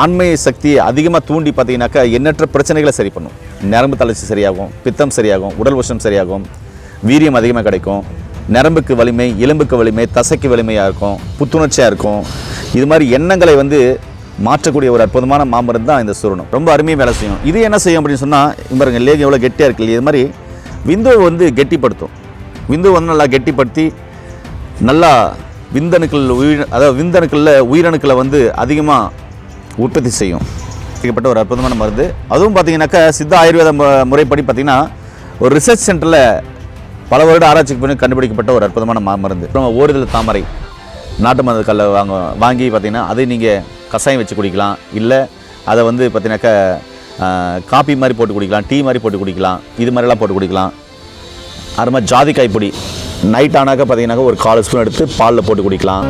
ஆண்மை சக்தியை அதிகமாக தூண்டி பார்த்தீங்கன்னாக்கா எண்ணற்ற பிரச்சனைகளை சரி பண்ணும். நரம்பு தளர்ச்சி சரியாகும் பித்தம் சரியாகும் உடல் உஷம் சரியாகும் வீரியம் அதிகமாக கிடைக்கும் நரம்புக்கு வலிமை எலும்புக்கு வலிமை தசைக்கு வலிமையாக இருக்கும் புத்துணர்ச்சியாக இருக்கும். இது மாதிரி எண்ணங்களை வந்து மாற்றக்கூடிய ஒரு அற்புதமான மாமரம் தான் இந்த சுருணம். ரொம்ப அருமையாக வேலை செய்யும். இது என்ன செய்யும் அப்படின்னு சொன்னால் பாருங்க லேகம் எவ்வளோ கெட்டியாக இருக்கு இல்லையா? இது மாதிரி விந்துவை வந்து கெட்டிப்படுத்தும். விந்துவை வந்து நல்லா கெட்டிப்படுத்தி நல்லா விந்தணுக்கள் உயிர் அதாவது விந்தணுக்களில் உயிரணுக்களை வந்து அதிகமாக உற்பத்தி செய்யும். செய்யப்பட்ட ஒரு அற்புதமான மருந்து. அதுவும் பார்த்தீங்கன்னாக்கா சித்த ஆயுர்வேத முறைப்படி பார்த்தீங்கன்னா ஒரு ரிசர்ச் சென்டரில் பல வருட ஆராய்ச்சிக்கு பிறகு கண்டுபிடிக்கப்பட்ட ஒரு அற்புதமான மா மருந்து. அப்புறம் ஓரிதழ் தாமரை. நாட்டு மருந்து கல்லை வாங்க வாங்கி பார்த்தீங்கன்னா அதை நீங்கள் கஷாயம் வச்சு குடிக்கலாம். இல்லை அதை வந்து பார்த்திங்கனாக்கா காப்பி காபி மாதிரி போட்டு குடிக்கலாம் டீ மாதிரி போட்டு குடிக்கலாம் இது மாதிரிலாம் போட்டு குடிக்கலாம். அது மாதிரி ஜாதிக்காய் பொடி. நைட் ஆனாக்க பார்த்தீங்கன்னாக்கா ஒரு கால் ஸ்பூன் எடுத்து பாலில் போட்டு குடிக்கலாம்.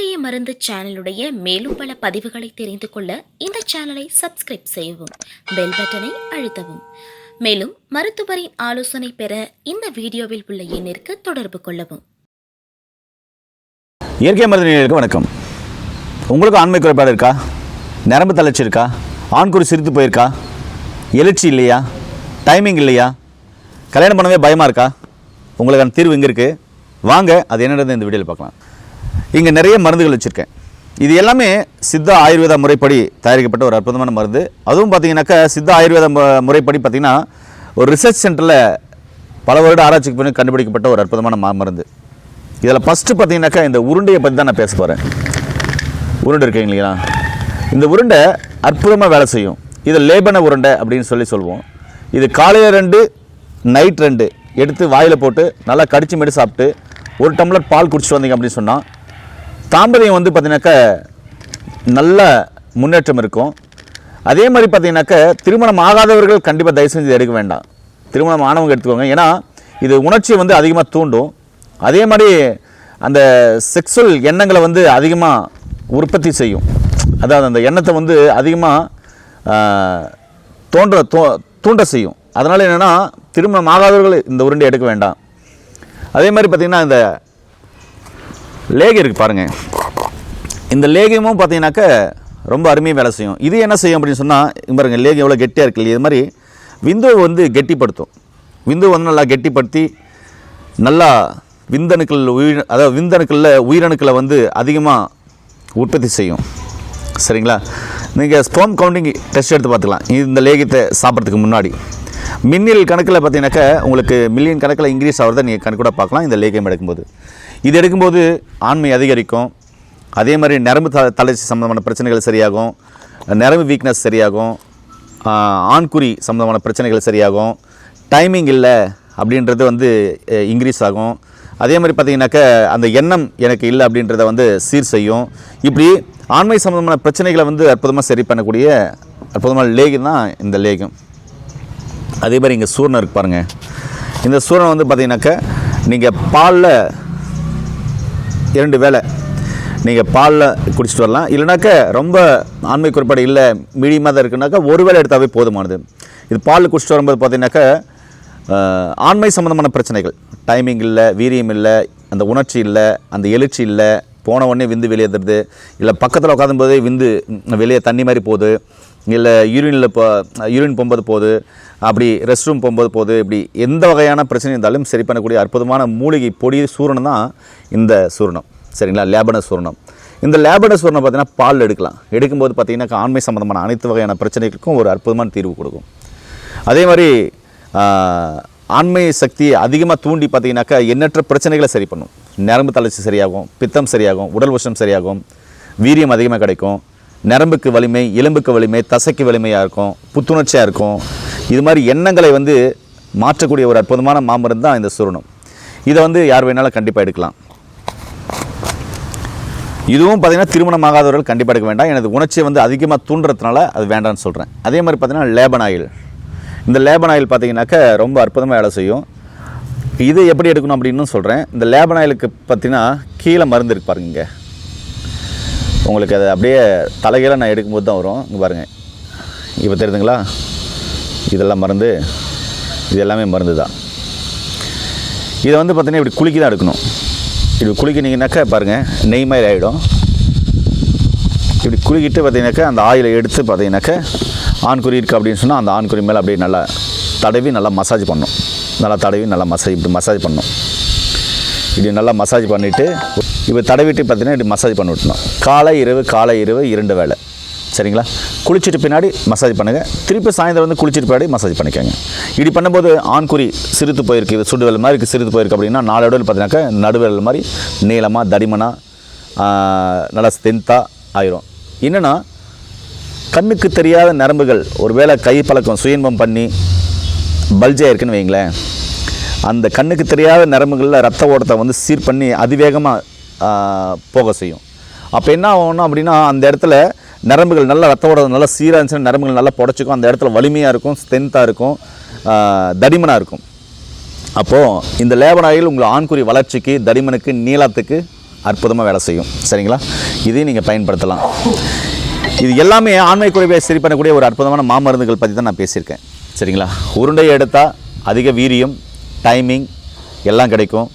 இயற்கையை மருந்து சேனலுடைய மேலும் பல பதிவுகளை தெரிந்து கொள்ள இந்த சேனலை சப்ஸ்கிரைப் செய்யவும் பெல் பட்டனை அழுத்தவும். மேலும் மருத்துவரின் ஆலோசனை பெற இந்த வீடியோவில் உள்ள எண்ணிற்கு தொடர்பு கொள்ளவும். இயற்கை மருத்துவர்களுக்கு வணக்கம். உங்களுக்கு ஆண்மை குறைபாடு இருக்கா? நரம்பு தளர்ச்சி இருக்கா? ஆண்குறி சிரித்து போயிருக்கா? எழுச்சி இல்லையா? டைமிங் இல்லையா? கல்யாணம் பண்ணவே பயமாக இருக்கா? உங்களுக்கான தீர்வு இங்கே இருக்குது வாங்க அது என்னன்றது இந்த வீடியோவில் பார்க்கலாம். இங்கே நிறைய மருந்துகள் வச்சுருக்கேன். இது எல்லாமே சித்த ஆயுர்வேத முறைப்படி தயாரிக்கப்பட்ட ஒரு அற்புதமான மருந்து. அதுவும் பார்த்தீங்கன்னாக்கா சித்த ஆயுர்வேத முறைப்படி பார்த்தீங்கன்னா ஒரு ரிசர்ச் சென்டரில் பல வருட ஆராய்ச்சிக்கு பிறகு கண்டுபிடிக்கப்பட்ட ஒரு அற்புதமான மா மருந்து. இதில் ஃபஸ்ட்டு பார்த்தீங்கன்னாக்கா இந்த உருண்டையை பற்றி தான் நான் பேச போகிறேன் உருண்டை இருக்கீங்க இல்லைங்களா? இந்த உருண்டை அற்புதமாக வேலை செய்யும். இது லேபன உருண்டை அப்படின்னு சொல்லி சொல்லுவோம் இது காலையில் ரெண்டு நைட் ரெண்டு. எடுத்து வாயில் போட்டு நல்லா கடிச்சு மேடி சாப்பிட்டு ஒரு டம்ளர் பால் குடிச்சிட்டு வந்தீங்க அப்படின்னு சொன்னால் தாம்பரியம் வந்து பார்த்திங்கனாக்கா நல்ல முன்னேற்றம் இருக்கும். அதே மாதிரி பார்த்தீங்கன்னாக்க திருமணம் ஆகாதவர்கள் கண்டிப்பாக தயவு செஞ்சு எடுக்க வேண்டாம். திருமணம் ஆனவங்க எடுத்துக்கோங்க. ஏன்னா இது உணர்ச்சியை வந்து அதிகமாக தூண்டும். அதே மாதிரி அந்த செக்ஸுவல் எண்ணங்களை வந்து அதிகமாக உற்பத்தி செய்யும். அதாவது அந்த எண்ணத்தை வந்து அதிகமாக தோன்ற தோ தூண்ட செய்யும். அதனால் என்னென்னா திருமணம் ஆகாதவர்கள் இந்த உருண்டை எடுக்க வேண்டாம். அதே மாதிரி பார்த்திங்கன்னா இந்த லேகி இருக்குது பாருங்கள் இந்த லேகியமும் பார்த்தீங்கன்னாக்க ரொம்ப அருமையாக வேலை செய்யும். இது என்ன செய்யும் அப்படின்னு சொன்னால் பாருங்க லேகியம் எவ்வளோ கெட்டியாக இருக்கு இல்லையா? இது மாதிரி விந்துவை வந்து கெட்டிப்படுத்தும். விந்துவை வந்து நல்லா கெட்டிப்படுத்தி நல்லா விந்தணுக்கள் உயிர் அதாவது விந்தணுக்களில் உயிரணுக்களை வந்து அதிகமாக உற்பத்தி செய்யும். சரிங்களா? நீங்கள் ஸ்போம் கவுண்டிங் டெஸ்ட் எடுத்து பார்த்துக்கலாம். இந்த லேகியத்தை சாப்பிட்றதுக்கு முன்னாடி. மின்னில் கணக்கில் பார்த்தீங்கன்னாக்கா உங்களுக்கு மில்லியன் கணக்கில் இன்க்ரீஸ் ஆகிறத நீங்கள் கணக்கூட பார்க்கலாம். இந்த லேகியம் எடுக்கும்போது. இது எடுக்கும்போது ஆண்மை அதிகரிக்கும். அதே மாதிரி நரம்பு த தளர்ச்சி சம்மந்தமான பிரச்சனைகள் சரியாகும். நரம்பு வீக்னஸ் சரியாகும். ஆண்குறி சம்மந்தமான பிரச்சனைகள் சரியாகும். டைமிங் இல்லை அப்படின்றது வந்து இன்க்ரீஸ் ஆகும். அதே மாதிரி பார்த்திங்கனாக்கா அந்த எண்ணம் எனக்கு இல்லை அப்படின்றத வந்து சீர் செய்யும். இப்படி ஆண்மை சம்மந்தமான பிரச்சனைகளை வந்து அற்புதமாக சரி பண்ணக்கூடிய அற்புதமான லேகம் தான் இந்த லேகம். அதே மாதிரி இங்கே சூரணம் இருக்கு பாருங்கள் இந்த சூரணம் வந்து பார்த்தீங்கன்னாக்க நீங்கள் பாலில் இரண்டு வேளை நீங்கள் பாலில் குடிச்சிட்டு வரலாம். இல்லைனாக்க ரொம்ப ஆண்மை குறைபாடு இல்லை மீடியமாக தான் இருக்குனாக்கா ஒரு வேளை எடுத்தாவே போதுமானது. இது பாலில் குடிச்சிட்டு வரும்போது பார்த்தீங்கன்னாக்கா ஆண்மை சம்மந்தமான பிரச்சனைகள். டைமிங் இல்லை வீரியம் இல்லை அந்த உணர்ச்சி இல்லை அந்த எழுச்சி இல்லை போன உடனே விந்து வெளியேற்றுறது இல்லை பக்கத்தில் உட்காந்தும்போதே விந்து வெளியே தண்ணி மாதிரி போகுது இல்லை யூரினில் இப்போ யூரின் போகும்போது போகுது அப்படி ரெஸ்ட் ரூம் போகும்போது போகுது இப்படி எந்த வகையான பிரச்சனை இருந்தாலும் சரி பண்ணக்கூடிய அற்புதமான மூலிகை பொடி சூரணம் தான் இந்த சூரணம். சரிங்களா? லேபன சூரணம். இந்த லேபன சூரணம் பார்த்தீங்கன்னா பால் எடுக்கலாம். எடுக்கும்போது பார்த்திங்கனாக்கா ஆண்மை சம்மந்தமான அனைத்து வகையான பிரச்சனைகளுக்கும் ஒரு அற்புதமான தீர்வு கொடுக்கும். அதே மாதிரி ஆண்மை சக்தியை அதிகமாக தூண்டி பார்த்தீங்கன்னாக்கா எண்ணற்ற பிரச்சனைகளை சரி பண்ணும். நரம்பு தளர்ச்சி சரியாகும் பித்தம் சரியாகும் உடல் உஷ்ணம் சரியாகும் வீரியம் அதிகமாக கிடைக்கும் நரம்புக்கு வலிமை எலும்புக்கு வலிமை தசைக்கு வலிமையாக இருக்கும் புத்துணர்ச்சியாக இருக்கும். இது மாதிரி எண்ணங்களை வந்து மாற்றக்கூடிய ஒரு அற்புதமான மாமரம் தான் இந்த சுருணம். இதை வந்து யார் வேணாலும் கண்டிப்பாக எடுக்கலாம். இதுவும் பார்த்தீங்கன்னா திருமணம் ஆகாதவர்கள் கண்டிப்பாக எடுக்க வேண்டாம். எனது உணர்ச்சியை வந்து அதிகமாக தூண்டுறதுனால அது வேண்டாம்னு சொல்கிறேன் அதே மாதிரி பார்த்திங்கன்னா லேபன் ஆயில். இந்த லேபன் ஆயில் பார்த்திங்கனாக்கா ரொம்ப அற்புதமாக வேலை செய்யும். இது எப்படி எடுக்கணும் அப்படின்னு சொல்கிறேன் இந்த லேபன் ஆயிலுக்கு பார்த்தீங்கன்னா கீழே மருந்து இருக்கு பாருங்க இங்கே. உங்களுக்கு அது அப்படியே தலைகீழ நான் எடுக்கும்போது தான் வரும். இங்கே பாருங்கள் இப்போ தெரியுதுங்களா? இதெல்லாம் மருந்து. இது எல்லாமே மருந்து தான். இதை வந்து பார்த்தீங்கன்னா இப்படி குலுக்கி தான் எடுக்கணும். இப்படி குலுக்கினீங்கன்னாக்கா பாருங்கள் நெய் மாதிரி ஆகிடும் இப்படி குலுக்கிட்டு பார்த்தீங்கன்னாக்கா அந்த ஆயிலை எடுத்து பார்த்தீங்கன்னாக்கா ஆண்குறி இருக்குது அப்படின்னு சொன்னால் அந்த ஆண்குறி மேலே அப்படியே நல்லா தடவி நல்லா மசாஜ் பண்ணணும். நல்லா தடவி நல்லா மசாஜ் இப்படி மசாஜ் பண்ணணும். இப்படி நல்லா மசாஜ் பண்ணிவிட்டு இப்போ தடவிட்டு பார்த்தீங்கன்னா இப்படி மசாஜ் பண்ணி விட்டணும். காலை இரவு காலை இரவு இரண்டு வேளை. சரிங்களா? குளிச்சுட்டு பின்னாடி மசாஜ் பண்ணுங்கள் திருப்பி சாயந்தரம் வந்து குளிச்சுட்டு பின்னாடி மசாஜ் பண்ணிக்கோங்க. இப்படி பண்ணும்போது ஆண்குறி சிறுத்து போயிருக்கு இது சுடுவல் மாதிரி இருக்குது சிரித்து போயிருக்கு அப்படின்னா நாலு இடத்துல பார்த்தீங்கன்னாக்கா நடுவிரல் மாதிரி நீளமாக தடிமனாக நல்லா ஸ்ட்ரென்த்தாக ஆயிரும். என்னென்னா கண்ணுக்கு தெரியாத நரம்புகள் ஒருவேளை கை பழக்கம் சுயன்பம் பண்ணி பல்ஜாக இருக்குன்னு வைங்களேன். அந்த கண்ணுக்கு தெரியாத நரம்புகளில் ரத்த ஓட்டத்தை வந்து சீர் பண்ணி அதிவேகமாக போக செய்யும். அப்போ என்ன ஆகணும் அப்படின்னா அந்த இடத்துல நரம்புகள் நல்லா ரத்த ஓட்டம் நல்லா சீராக இருந்துச்சுன்னா நரம்புகள் நல்லா புடச்சிக்கும். அந்த இடத்துல வலிமையாக இருக்கும் ஸ்ட்ரென்த்தாக இருக்கும் தடிமனாக இருக்கும். அப்போது இந்த லேபனாயில் ஆயில் உங்கள் ஆண்குறி வளர்ச்சிக்கு தடிமனுக்கு நீளத்துக்கு அற்புதமாக வேலை செய்யும். சரிங்களா? இதையும் நீங்கள் பயன்படுத்தலாம். இது எல்லாமே ஆண்மை குறைவை சரி பண்ணக்கூடிய ஒரு அற்புதமான மாமருந்துகள் பற்றி தான் நான் பேசியிருக்கேன். சரிங்களா? உருண்டையை எடுத்தால் அதிக வீரியம் டைமிங் எல்லாம் கிடைக்கும்.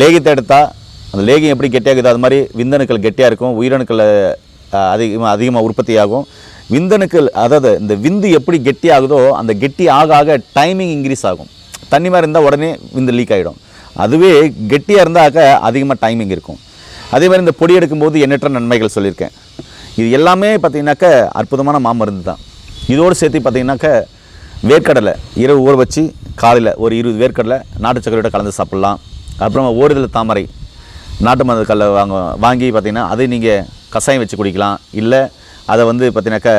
லேகியத்தை எடுத்தால் அந்த லேகியம் எப்படி கெட்டியாகுது அது மாதிரி விந்தணுக்கள் கெட்டியாக இருக்கும். உயிரணுக்கள் அதிகமாக அதிகமாக உற்பத்தி ஆகும் விந்தணுக்கள் அதாவது இந்த விந்து எப்படி கெட்டி ஆகுதோ அந்த கெட்டி ஆக ஆக டைமிங் இன்க்ரீஸ் ஆகும். தண்ணி மாதிரி இருந்தால் உடனே விந்து லீக் ஆகிடும் அதுவே கெட்டியாக இருந்தாக்க அதிகமாக டைமிங் இருக்கும். அதே மாதிரி இந்த பொடி எடுக்கும்போது எண்ணற்ற நன்மைகள் சொல்லியிருக்கேன். இது எல்லாமே பார்த்திங்கனாக்க அற்புதமான மாமருந்து தான் இதோடு சேர்த்து பார்த்தீங்கன்னாக்க வேர்க்கடலை இரவு ஊற வச்சு காலையில் ஒரு இருபது வேர்க்கடலை நாட்டு சக்கரையோட கலந்து சாப்பிட்லாம். அப்புறமா ஓரிதழ் தாமரை நாட்டு மருந்து கல்லை வாங்க வாங்கி பார்த்தீங்கன்னா அதை நீங்கள் கஷாயம் வச்சு குடிக்கலாம். இல்லை அதை வந்து பார்த்தீங்கன்னாக்கா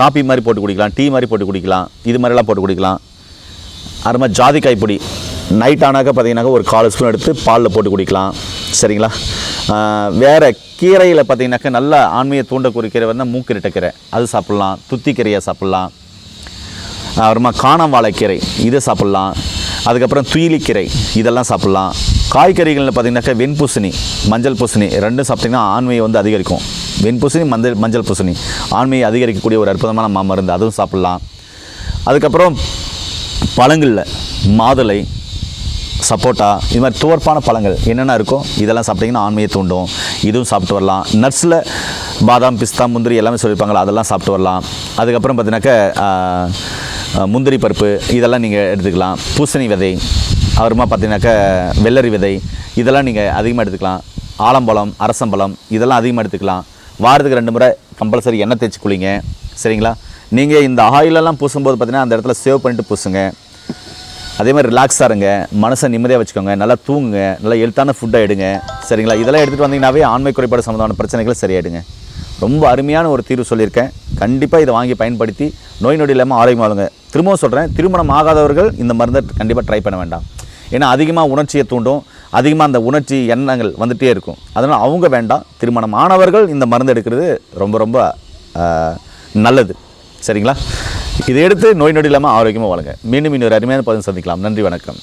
காப்பி மாதிரி போட்டு குடிக்கலாம் டீ மாதிரி போட்டு குடிக்கலாம் இது மாதிரிலாம் போட்டு குடிக்கலாம். அப்புறமா ஜாதிக்காய் பொடி நைட் ஆனாக்க பார்த்தீங்கன்னாக்கா ஒரு கால் ஸ்பூன் எடுத்து பாலில் போட்டு குடிக்கலாம். சரிங்களா? வேறு வேற கீரையில் பார்த்தீங்கன்னாக்கா நல்ல ஆண்மையை தூண்டக்கூடிய கீரை வந்து மூக்கிரட்டை கீரை. அது சாப்பிட்லாம். துத்திக்கீரையை சாப்பிட்லாம். அப்புறமா காணம் வாழைக்கீரை இதை சாப்பிட்லாம். அதுக்கப்புறம் துயிலிக்கீரை இதெல்லாம் சாப்பிட்லாம். காய்கறிகளில் பார்த்தீங்கன்னாக்கா வெண்பூசணி மஞ்சள் பூசணி ரெண்டும் சாப்பிட்டிங்கன்னா ஆண்மையை வந்து அதிகரிக்கும். வெண்பூசணி மஞ்சள் மஞ்சள் பூசணி ஆண்மையை அதிகரிக்கக்கூடிய ஒரு அற்புதமான மாமருந்து அதுவும் சாப்பிட்லாம். அதுக்கப்புறம் பழங்களில் மாதுளை சப்போட்டா இது மாதிரி துவர்ப்பான பழங்கள் என்னென்ன இருக்கோ இதெல்லாம் சாப்பிட்டிங்கன்னா ஆண்மையை தூண்டும். இதுவும் சாப்பிட்டு வரலாம். நட்ஸில் பாதாம் பிஸ்தா முந்திரி எல்லாமே சொல்லியிருப்பாங்களா அதெல்லாம் சாப்பிட்டு வரலாம். அதுக்கப்புறம் பார்த்தீங்கன்னாக்கா முந்திரி பருப்பு இதெல்லாம் நீங்கள் எடுத்துக்கலாம். பூசணி விதை அப்புறமா பார்த்தீங்கன்னாக்கா வெள்ளரி விதை இதெல்லாம் நீங்கள் அதிகமாக எடுத்துக்கலாம். ஆலம்பழம் அரசம்பழம் இதெல்லாம் அதிகமாக எடுத்துக்கலாம். வாரத்துக்கு ரெண்டு முறை கம்பல்சரி எண்ணெய் தேய்ச்சி குளிங்க. சரிங்களா? நீங்கள் இந்த ஆயிலெல்லாம் பூசும்போது பார்த்தீங்கன்னா அந்த இடத்துல சேவ் பண்ணிட்டு பூசுங்க. அதே மாதிரி ரிலாக்ஸாக இருங்க. மனசை நிம்மதியாக வச்சுக்கோங்க. நல்லா தூங்குங்க. நல்லா ஹெல்த்தான ஃபுட்டாக எடுங்க. சரிங்களா? இதெல்லாம் எடுத்துகிட்டு வந்தீங்கன்னாவே ஆண்மை குறைபாடு சம்மந்தமான பிரச்சனைகள் சரியாயிடுங்க. ரொம்ப அருமையான ஒரு தீர்வு சொல்லியிருக்கேன். கண்டிப்பாக இதை வாங்கி பயன்படுத்தி நோய் நொடி இல்லாமல் ஆரோக்கியமாக வாழுங்க. திரும்பவும் சொல்கிறேன் திருமணம் ஆகாதவர்கள் இந்த மருந்தை கண்டிப்பாக ட்ரை பண்ண வேண்டாம். ஏன்னா அதிகமாக உணர்ச்சியை தூண்டும் அதிகமாக அந்த உணர்ச்சி எண்ணங்கள் வந்துகிட்டே இருக்கும். அதனால் அவங்க வேண்டாம் திருமணம் ஆனவர்கள் இந்த மருந்து எடுக்கிறது ரொம்ப ரொம்ப நல்லது. சரிங்களா? இதை எடுத்து நோய் நொடி இல்லாமல் ஆரோக்கியமாக வாழுங்க. மீண்டும் இன்னொரு அருமையான பதிவு சந்திக்கலாம். நன்றி வணக்கம்.